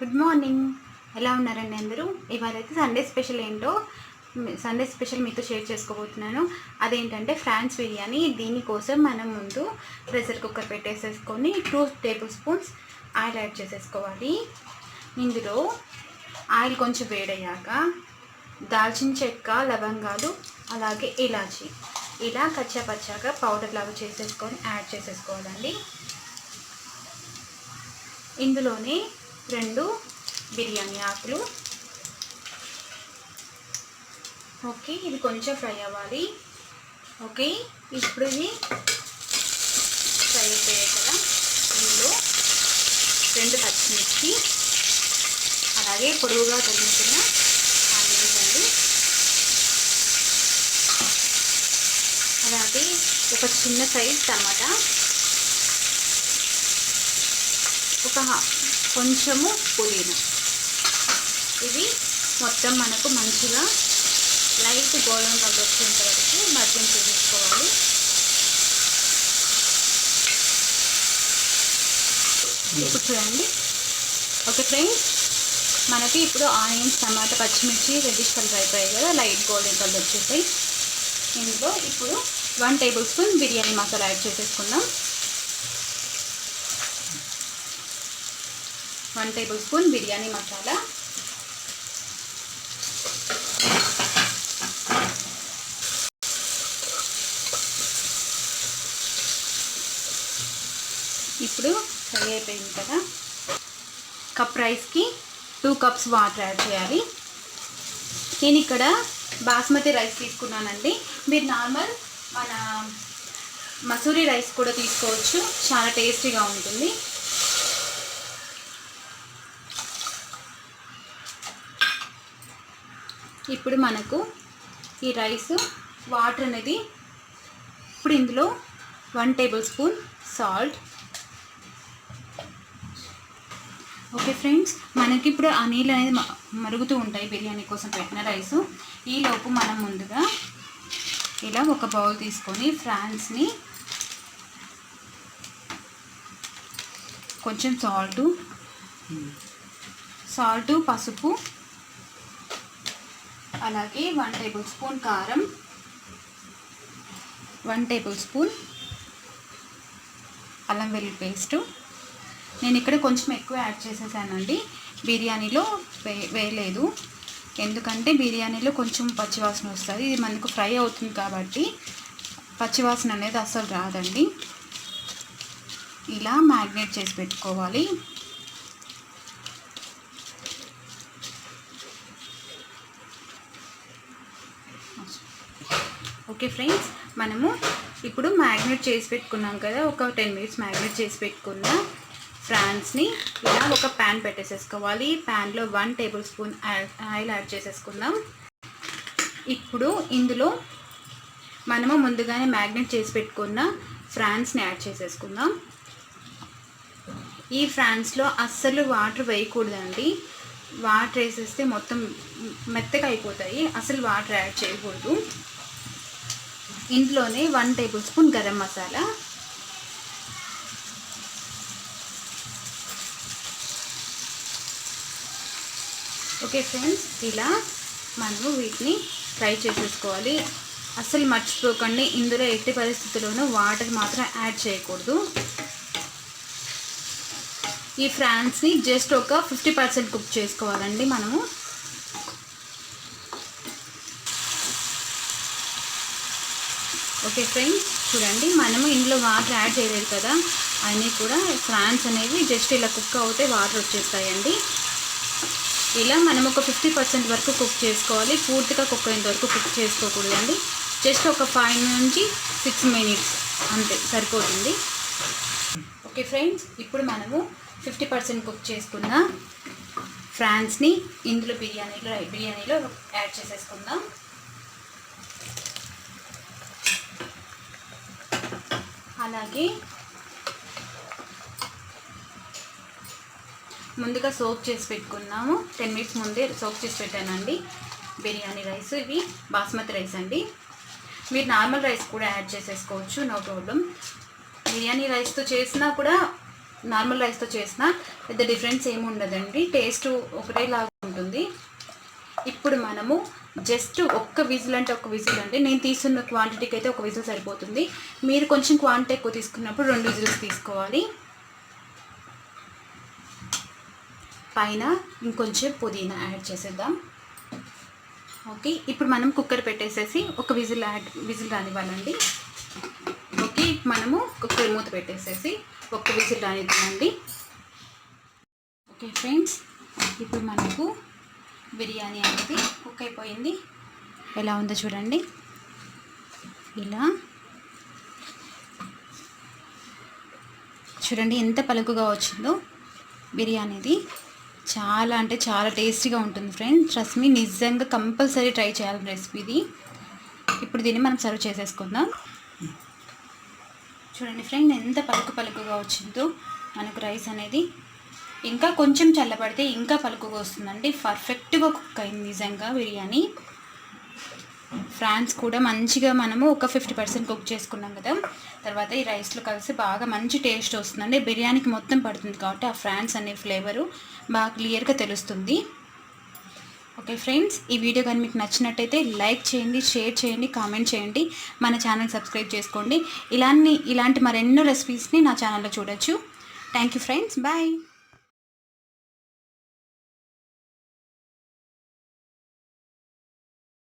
Good morning. ఎలా ఉన్నారండి అందరూ? ఇవాళ అయితే సండే స్పెషల్ ఏంటో సండే స్పెషల్ మీతో షేర్ చేసుకోబోతున్నాను. అదేంటంటే ఫ్రాన్స్ బిర్యానీ. దీనికోసం మనం ముందు ప్రెషర్ కుక్కర్ పెట్టేసేసుకొని two tablespoons oil add చేసేసుకోవాలి. ఇందులో ఆయిల్ కొంచెం వేడయ్యాక దాల్చిన చెక్క లవంగాలు అలాగే ఇలాచి. ఇలా కచ్చా పచ్చాగా పౌడర్ లాగా చేసేసుకొని యాడ్ చేసేసుకోవాలండి. ఇందులోనే రెండు బిర్యానీ ఆకులు. ఓకే ఇది కొంచెం ఫ్రై అవ్వాలి. ఓకే ఇప్పుడు ఇది ఫ్రై అయిపోయాయి కదా. ఇందులో రెండు పచ్చిమిర్చి అలాగే పొడవుగా తొలుగుతున్న ఆనియన్స్ అండి. అలాగే ఒక చిన్న సైజ్ టమాటా. ఒక కొంచెము పుదీనా. ఇవి మొత్తం మనకు మంచిగా లైట్ గోల్డెన్ కలర్ వచ్చేంత వరకు మద్యం చేసేసుకోవాలి ఇప్పుడు చూడండి. ఓకే ఫ్రెండ్స్ మనకి ఇప్పుడు ఆనియన్స్ టమాటా పచ్చిమిర్చి రెడ్డిష్ కలర్ అయిపోయాయి కదా లైట్ గోల్డెన్ కలర్ వచ్చేసాయి. ఇందులో ఇప్పుడు one tablespoon biryani masala add చేసేసుకుందాం. One tablespoon biryani masala. ఇప్పుడు ఫ్రై అయిపోయింది కదా. కప్ రైస్కి టూ కప్స్ వాటర్ యాడ్ చేయాలి. నేను ఇక్కడ బాస్మతి రైస్ తీసుకున్నానండి. మీరు నార్మల్ మన మసూరి రైస్ కూడా తీసుకోవచ్చు. చాలా టేస్టీగా ఉంటుంది. ఇప్పుడు మనకు ఈ రైస్ వాటర్ అనేది ఇప్పుడు ఇందులో one tablespoon salt. Okay friends మనకి ఇప్పుడు ఆ నీళ్ళు అనేది మరుగుతూ ఉంటాయి బిర్యానీ కోసం పెట్టిన రైస్. ఈలోపు మనం ముందుగా ఇలా ఒక బౌల్ తీసుకొని ఫ్రాన్స్ని కొంచెం సాల్టు సాల్టు పసుపు అలాగే వన్ టేబుల్ స్పూన్ కారం వన్ టేబుల్ స్పూన్ అల్లం వెల్లుల్లి పేస్టు నేను ఇక్కడ కొంచెం ఎక్కువ యాడ్ చేసేసానండి. బిర్యానీలో వే వేయలేదు. ఎందుకంటే బిర్యానీలో కొంచెం పచ్చివాసన వస్తుంది. ఇది మనకు ఫ్రై అవుతుంది కాబట్టి పచ్చివాసన అనేది అస్సలు రాదండి. ఇలా మ్యాగ్నేట్ చేసి పెట్టుకోవాలి. ఓకే ఫ్రెండ్స్ మనము ఇప్పుడు మ్యాగ్నెట్ చేసి పెట్టుకున్నాం కదా ఒక టెన్ మినిట్స్ మ్యాగ్నెట్ చేసి పెట్టుకున్న ఫ్రాన్స్ని ఇలా ఒక ప్యాన్ పెట్టేసేసుకోవాలి. ప్యాన్లో one tablespoon oil add చేసేసుకుందాం. ఇప్పుడు ఇందులో మనము ముందుగానే మ్యాగ్నెట్ చేసి పెట్టుకున్న ఫ్రాన్స్ని యాడ్ చేసేసుకుందాం. ఈ ఫ్రాన్స్లో అస్సలు వాటర్ వేయకూడదండి. వాటర్ వేసేస్తే మొత్తం మెత్తగా అయిపోతాయి. అసలు వాటర్ యాడ్ చేయకూడదు. ఇంట్లోనే one tablespoon garam masala. Okay friends ఇలా మనము వీటిని ఫ్రై చేసేసుకోవాలి. అసలు మర్చిపోకండి ఇందులో ఎట్టి పరిస్థితుల్లోనూ వాటర్ మాత్రం యాడ్ చేయకూడదు. ఈ ఫ్రాన్స్ని జస్ట్ ఒక ఫిఫ్టీ పర్సెంట్ కుక్ చేసుకోవాలండి మనము. ఓకే ఫ్రెండ్స్ చూడండి మనము ఇందులో వాటర్ యాడ్ చేయలేదు కదా అన్నీ కూడా ఫ్రాన్స్ అనేవి జస్ట్ ఇలా కుక్ అవుతే వాటర్ వచ్చేస్తాయండి. ఇలా మనం ఒక ఫిఫ్టీ పర్సెంట్ వరకు కుక్ చేసుకోవాలి పూర్తిగా కుక్ అయ్యేంత వరకు కుక్ చేసుకోకూడదండి. జస్ట్ ఒక ఫైవ్ నుంచి సిక్స్ మినిట్స్ అంతే సరిపోతుంది. ఓకే ఫ్రెండ్స్ ఇప్పుడు మనము ఫిఫ్టీ పర్సెంట్ కుక్ చేసుకున్న ఫ్రాన్స్ని ఇందులో బిర్యానీలో బిర్యానీలో యాడ్ చేసేసుకుందాం. అలాగే ముందుగా సోప్ చేసి పెట్టుకున్నాము. టెన్ మినిట్స్ ముందే సోప్ చేసి పెట్టానండి. బిర్యానీ రైస్ ఇవి బాస్మతి రైస్ అండి. మీరు నార్మల్ రైస్ కూడా యాడ్ చేసేసుకోవచ్చు నో ప్రాబ్లం. బిర్యానీ రైస్తో చేసినా కూడా నార్మల్ రైస్తో చేసినా పెద్ద డిఫరెన్స్ ఏమి ఉండదండి. టేస్ట్ ఒకటేలాగా ఉంటుంది. ఇప్పుడు మనము జస్ట్ ఒక్క విజిల్ అంటే ఒక విజిల్ అండి. నేను తీసుకున్న క్వాంటిటీకి అయితే ఒక విజిల్ సరిపోతుంది. మీరు కొంచెం క్వాంటిటీ ఎక్కువ తీసుకున్నప్పుడు రెండు విజిల్స్ తీసుకోవాలి. పైన ఇంకొంచెం పుదీనా యాడ్ చేసేద్దాం. ఓకే ఇప్పుడు మనం కుక్కర్ పెట్టేసేసి ఒక విజిల్ యాడ్ విజిల్ రానివ్వాలండి. ఓకే మనము కుక్కర్ మూత పెట్టేసేసి ఒక్క విజిల్ రానిద్దామండి ఓకే ఫ్రెండ్స్ ఇప్పుడు మనకు బిర్యానీ అనేది కుక్ అయిపోయింది. ఎలా ఉందో చూడండి. ఇలా. చూడండి ఎంత పలుకుగా వచ్చిందో బిర్యానీది. చాలా అంటే చాలా టేస్టీగా ఉంటుంది ఫ్రెండ్స్ ట్రస్ట్ మీ నిజంగా కంపల్సరీ ట్రై చేయాలి రెసిపీది. ఇప్పుడు దీన్ని మనం సర్వ్ చేసేసుకుందాం. చూడండి ఫ్రెండ్ ఎంత పలుకు పలుకుగా వచ్చిందో మనకు రైస్ అనేది ఇంకా కొంచెం చల్లబడితే ఇంకా పలుకుగా వస్తుందండి. పర్ఫెక్ట్గా కుక్ అయింది నిజంగా బిర్యానీ. ఫ్రాన్స్ కూడా మంచిగా మనము ఒక ఫిఫ్టీ పర్సెంట్ కుక్ చేసుకున్నాం కదా. తర్వాత ఈ రైస్లో కలిసి బాగా మంచి టేస్ట్ వస్తుందండి. బిర్యానీకి మొత్తం పడుతుంది కాబట్టి ఆ ఫ్రాన్స్ అనే ఫ్లేవరు బాగా క్లియర్గా తెలుస్తుంది. ఓకే ఫ్రెండ్స్ ఈ వీడియో కానీ మీకు నచ్చినట్టయితే లైక్ చేయండి షేర్ చేయండి కామెంట్ చేయండి. మన ఛానల్ సబ్స్క్రైబ్ చేసుకోండి. ఇలాంటి ఇలాంటి మరెన్నో రెసిపీస్ని నా ఛానల్లో చూడొచ్చు. Thank you friends bye.